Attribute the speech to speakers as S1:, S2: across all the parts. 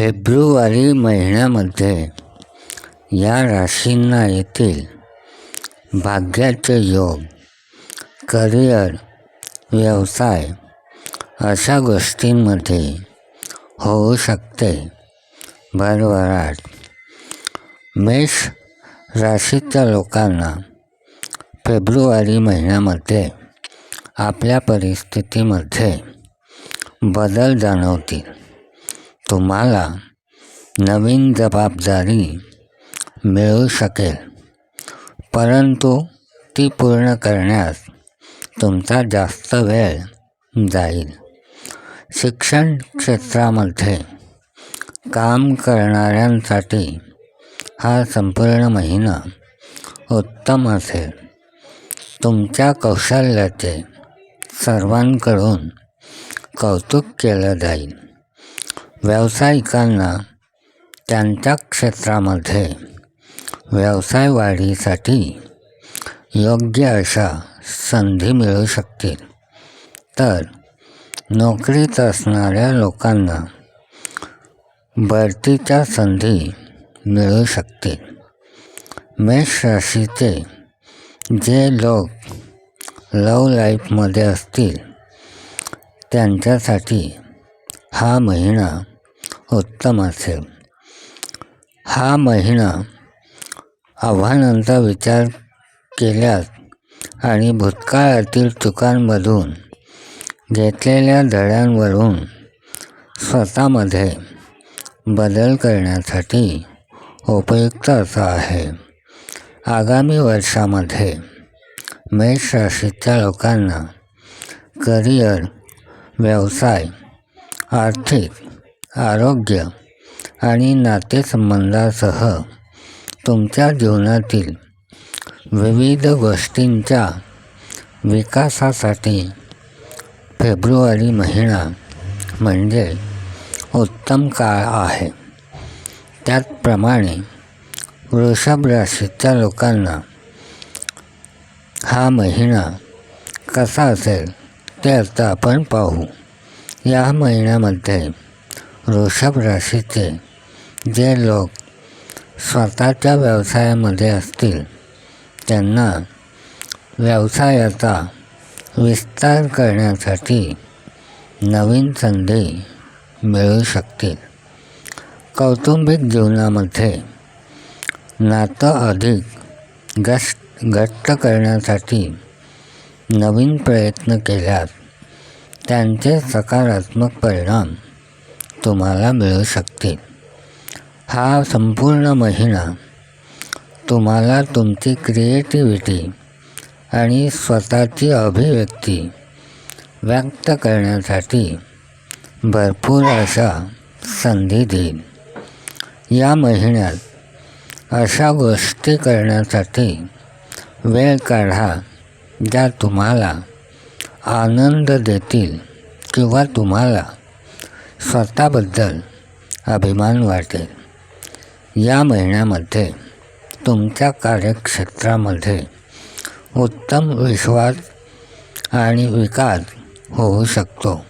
S1: February महिन्यामध्ये या राशींना येतील भाग्याचे योग करिअर व्यवसाय अशा गोष्टींमध्ये होऊ शकते. भरभराट. मेष राशीच्या लोकांना फेब्रुवारी महिन्यामध्ये आपल्या परिस्थितीमध्ये बदल जाणवतील. तुम्हाला नवीन जबाबदारी मिळू शकेल. परंतु ती पूर्ण करण्यास तुमचा जास्त वेळ जाईल. शिक्षण क्षेत्रामध्ये काम करणाऱ्यांसाठी हा संपूर्ण महिना उत्तम असेल. तुमच्या कौशल्याचे सर्वांकडून कौतुक केलं जाईल. व्यावसायिकांना त्यांच्या क्षेत्रामध्ये व्यवसाय वाढीसाठी योग्य अशा संधी मिळू शकतील. तर नोकरीत असणाऱ्या लोकांना बढतीच्या संधी मिळू शकतील. मेष राशीचे जे लोक लव लाईफमध्ये असतील त्यांच्यासाठी हा महिना उत्तम असेल हा महिना आव्हानांचा विचार केल्यास आणि भूतकाळातील चुकांमधून घेतलेल्या धड्यांवरून स्वतःमध्ये बदल करण्यासाठी उपयुक्त असा आहे. आगामी वर्षामध्ये मेष राशीच्या लोकांना करिअर व्यवसाय आर्थिक आरोग्य आणि नातेसंबंधासह तुमच्या जीवनातील विविध गोष्टींच्या विकासासाठी फेब्रुवारी महिना म्हणजे उत्तम काळ आहे. त्याचप्रमाणे वृषभ राशीच्या लोकांना हा महिना कसा असेल ते आता आपण पाहू. या महिन्यामध्ये वृषभ राशीचे जे लोक स्वतःच्या व्यवसायामध्ये असतील त्यांना व्यवसायाचा विस्तार करण्यासाठी नवीन संधी मिळू शकतील. कौटुंबिक जीवनामध्ये नातं अधिक गस्ट घट्ट करण्यासाठी नवीन प्रयत्न केल्यास त्यांचे सकारात्मक परिणाम तुम्हाला मिळू शकतील हा संपूर्ण महिना तुम्हाला तुमची क्रिएटिव्हिटी आणि स्वतःची अभिव्यक्ती व्यक्त करण्यासाठी भरपूर अशा संधी देईल या महिन्यात अशा गोष्टी करण्यासाठी वेळ काढा ज्या तुम्हाला आनंद देतील किंवा तुम्हाला स्वतःबद्दल अभिमान वाटेल या महिन्यामध्ये तुमच्या कार्यक्षेत्रामध्ये उत्तम विश्वास आणि विकास होऊ शकतो.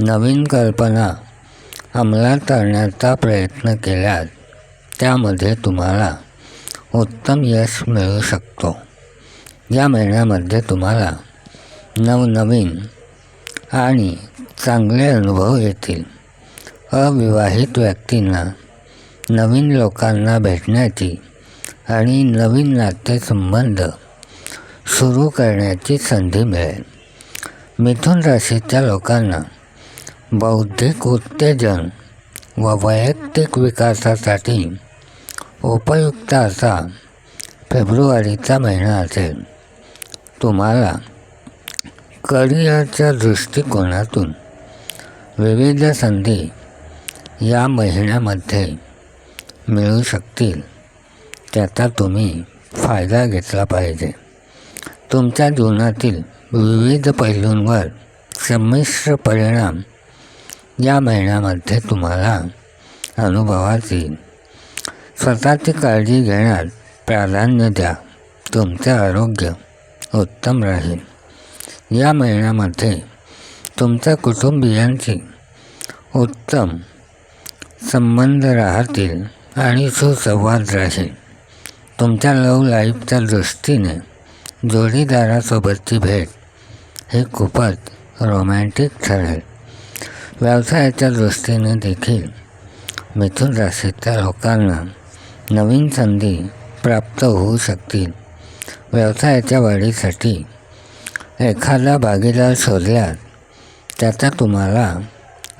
S1: नवीन कल्पना अंमलात आणण्याचा प्रयत्न केल्यास त्यामध्ये तुम्हाला उत्तम यश मिळू शकतो. या महिन्यामध्ये तुम्हाला नवनवीन आणि चांगले अनुभव येतील. अविवाहित व्यक्तींना नवीन लोकांना भेटण्याची आणि नवीन नातेसंबंध सुरू करण्याची संधी मिळेल. मिथुन राशीच्या लोकांना बौद्धिक उत्तेजन व वैयक्तिक विकासासाठी उपयुक्त असा फेब्रुवारीचा महिना असेल. तुम्हाला करिअरच्या दृष्टिकोनातून विविध संधी या महिन्यामध्ये मिळू शकतील. त्याचा तुम्ही फायदा घेतला पाहिजे. तुमच्या जीवनातील विविध पैलूंवर संमिश्र परिणाम या महिन्यामध्ये तुम्हाला अनुभवात येईल. स्वतःची काळजी घेण्यात प्राधान्य द्या. तुमचे आरोग्य उत्तम राहील. या महिन्यामध्ये तुमच्या कुटुंबियांची उत्तम संबंध राहतील आणि सुसंवाद राहील. तुमच्या लव लाईफच्या दृष्टीने जोडीदारासोबतची भेट ही खूपच रोमॅन्टिक ठरेल. व्यवसायाच्या दृष्टीने देखील मिथुन राशीच्या लोकांना नवीन संधी प्राप्त होऊ शकतील. व्यवसायाच्या वाढीसाठी एखादा भागीदार शोधल्यास त्याचा तुम्हाला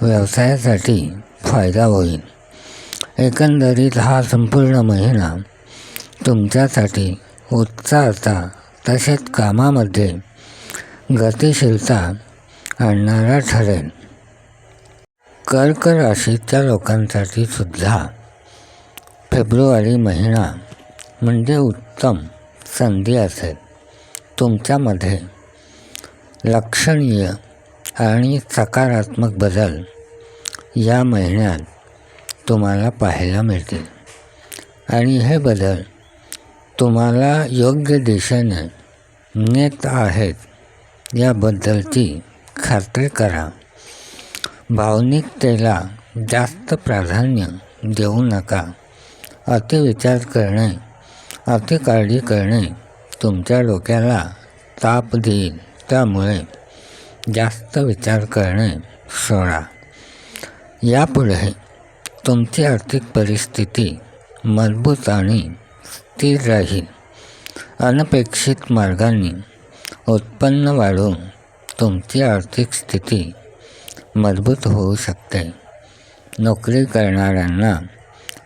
S1: व्यवसायासाठी फायदा होईल. एकंदरीत हा संपूर्ण महिना तुमच्यासाठी उत्साहाचा तसेच कामामध्ये गतिशीलता आणणारा ठरेल. कर्क राशीच्या लोकांसाठी सुद्धा फेब्रुवारी महिना म्हणजे उत्तम संधी असेल. तुमच्यामध्ये लक्षणीय आणि सकारात्मक बदल या महिन्यात तुम्हाला पाहायला मिळतील. आणि हे बदल तुम्हाला योग्य दिशेने नेत आहेत याबद्दलची खात्री करा. भावनिकतेला जास्त प्राधान्य देऊ नका. अतिविचार करणे अति काळजी करणे तुमच्या डोक्याला ताप देईल. त्यामुळे जास्त विचार करणे सोडा. यापुढे तुमची आर्थिक परिस्थिती मजबूत आणि स्थिर राहील. अनपेक्षित मार्गांनी उत्पन्न वाढून तुमची आर्थिक स्थिती मजबूत होऊ शकते. नोकरी करणाऱ्यांना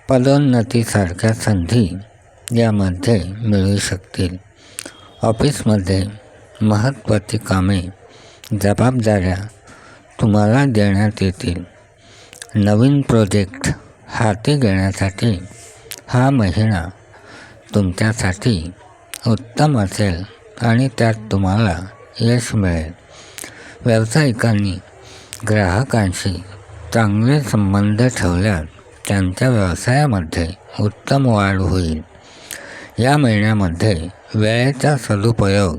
S1: पदोन्नतीसारख्या संधी यामध्ये मिळू शकतील. ऑफिसमध्ये महत्त्वाची कामे जबाबदाऱ्या तुम्हाला देण्यात येतील. नवीन प्रोजेक्ट हाती घेण्यासाठी हा महिना तुमच्यासाठी उत्तम असेल आणि त्यात तुम्हाला यश मिळेल. व्यावसायिकांनी ग्राहकांशी चांगले संबंध ठेवल्यास त्यांच्या व्यवसायामध्ये उत्तम वाढ होईल. या महिन्यामध्ये वेळेचा सदुपयोग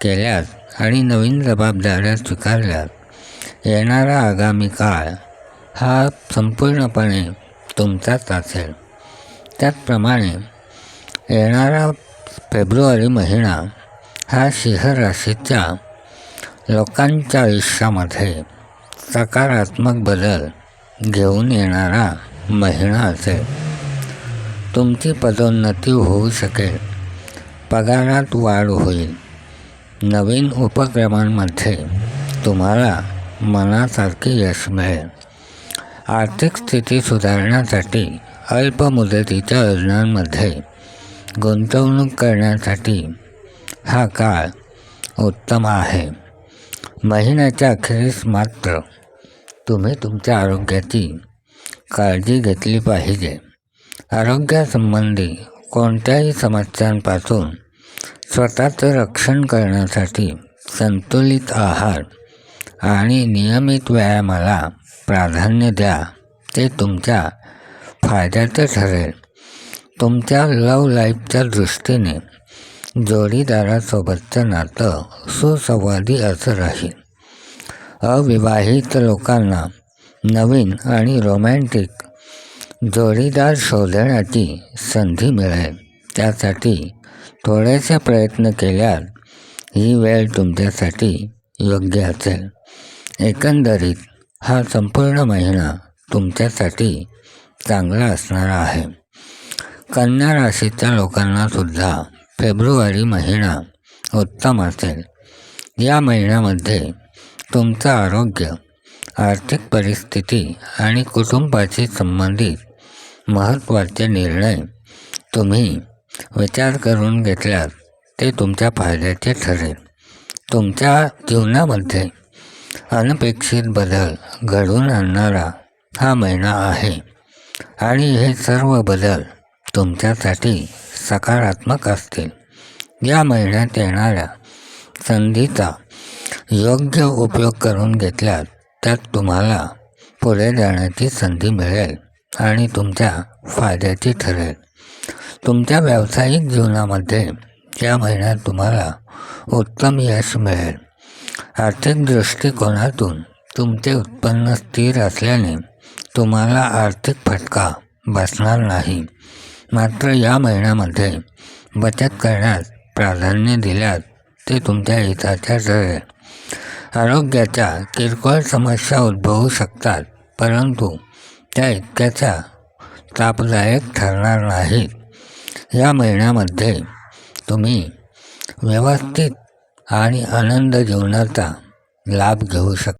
S1: केल्यास आणि नवीन जबाबदाऱ्या स्वीकारल्या. येणारा आगामी काळ हा संपूर्णपणे तुमचाच असेल. त्याचप्रमाणे येणारा फेब्रुवारी महिना हा सिंह राशीच्या लोकांच्या आयुष्यामध्ये सकारात्मक बदल घेऊन येणारा महिना असेल. तुमची पदोन्नती होऊ शकेल. पगारात वाढ होईल. नवीन उपक्रमांमध्ये तुम्हाला मनासारखे यश मिळेल. आर्थिक स्थिती सुधारण्यासाठी अल्प मुदतीच्या योजनांमध्ये गुंतवणूक करण्यासाठी हा काळ उत्तम आहे. महिन्याच्या अखेरीस मात्र तुम्ही तुमच्या आरोग्याची काळजी घेतली पाहिजे. आरोग्यासंबंधी कोणत्याही समस्यांपासून स्वतःचं रक्षण करण्यासाठी संतुलित आहार आणि नियमित व्यायामाला प्राधान्य द्या. ते तुमच्या फायद्याचं ठरेल. तुमच्या लव लाईफच्या दृष्टीने जोडीदारासोबतचं नातं सुसंवादी असं राहील. अविवाहित लोकांना नवीन आणि रोमॅन्टिक जोडीदार शोधण्याची संधी मिळेल. त्यासाठी थोडेसे प्रयत्न केल्यास ही वेळ तुमच्यासाठी योग्य असेल. एकंदरीत हा संपूर्ण महिना तुमच्यासाठी चांगला असणार आहे. कन्या राशीच्या लोकांनासुद्धा फेब्रुवारी महिना उत्तम असेल. या महिन्यामध्ये तुमचं आरोग्य आर्थिक परिस्थिती आणि कुटुंबाशी संबंधित महत्त्वाचे निर्णय तुम्ही विचार करून घेतल्यास ते तुमच्या फायद्याचे ठरेल. तुमच्या जीवनामध्ये अनपेक्षित बदल घडवून आणणारा हा महिना आहे. आणि हे सर्व बदल तुमच्यासाठी सकारात्मक असतील. या महिन्यात येणाऱ्या संधीचा योग्य उपयोग करून घेतल्यास त्यात तुम्हाला पुढे जाण्याची संधी मिळेल आणि तुमच्या फायद्याची ठरेल. तुमच्या व्यावसायिक जीवनामध्ये या महिन्यात तुम्हाला उत्तम यश मिळेल. आर्थिक दृष्टिकोनातून तुमचे उत्पन्न स्थिर असल्याने तुम्हाला आर्थिक फटका बसणार नाही. मात्र या महिन्यामध्ये बचत करण्यास प्राधान्य दिल्यास ते तुमच्या हिताच्या ठरेल. आरोग्याच्या किरकोळ समस्या उद्भवू शकतात परंतु त्या इतक्याच्या तापदायक ठरणार नाहीत. या महिन्यामध्ये तुम्ही व्यवस्थित आणि आनंद जीवनाचा लाभ घेऊ शकता